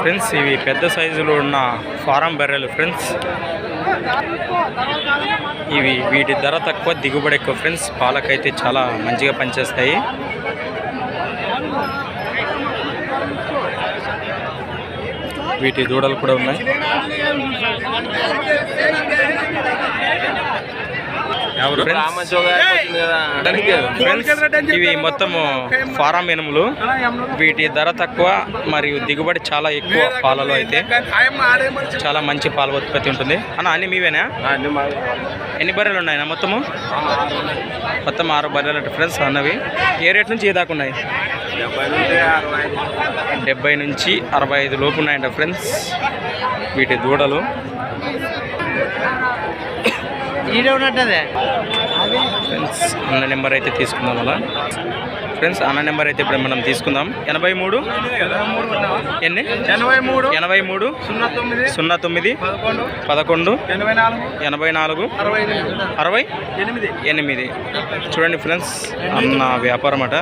Friends ఇవి పెద్ద సైజులో ఉన్న ఫారం బర్రెలు ఫ్రెండ్స్. ఇవి వీటి ధర తక్కువ దిగుబడి ఎక్కువ ఫ్రెండ్స్. పాలకైతే చాలా మంచిగా పనిచేస్తాయి. వీటి దూడలు కూడా ఉన్నాయి. ఇవి మొత్తము ఫారం ఎనుములు. వీటి ధర తక్కువ మరియు దిగుబడి చాలా ఎక్కువ పాలలో అయితే చాలా మంచి పాల ఉత్పత్తి ఉంటుంది. అన్న అన్ని మీవేనా? ఎన్ని బర్రెలు ఉన్నాయన్నా మొత్తము? మొత్తం ఆరు బర్రెలు అంటే ఫ్రెండ్స్ అన్నవి. ఏ రేట్ నుంచి ఏ దాకా ఉన్నాయి? డెబ్బై నుంచి అరవై ఐదు. లోపు ఉన్నాయంట ఫ్రెండ్స్ వీటి దూడలు. ఫ్రెండ్స్ అన్న నెంబర్ అయితే తీసుకుందాం అలా. ఫ్రెండ్స్ అన్న నెంబర్ అయితే ఇప్పుడు మనం తీసుకుందాం. ఎనభై మూడు? ఎన్ని? ఎనభై మూడు. ఎనభై మూడు. సున్నా తొమ్మిది. సున్నా తొమ్మిది. పదకొండు. పదకొండు. ఎనభై నాలుగు. అరవై ఎనిమిది అరవై? ఎనిమిది. ఎనిమిది. చూడండి ఫ్రెండ్స్ అన్న వ్యాపారం అట.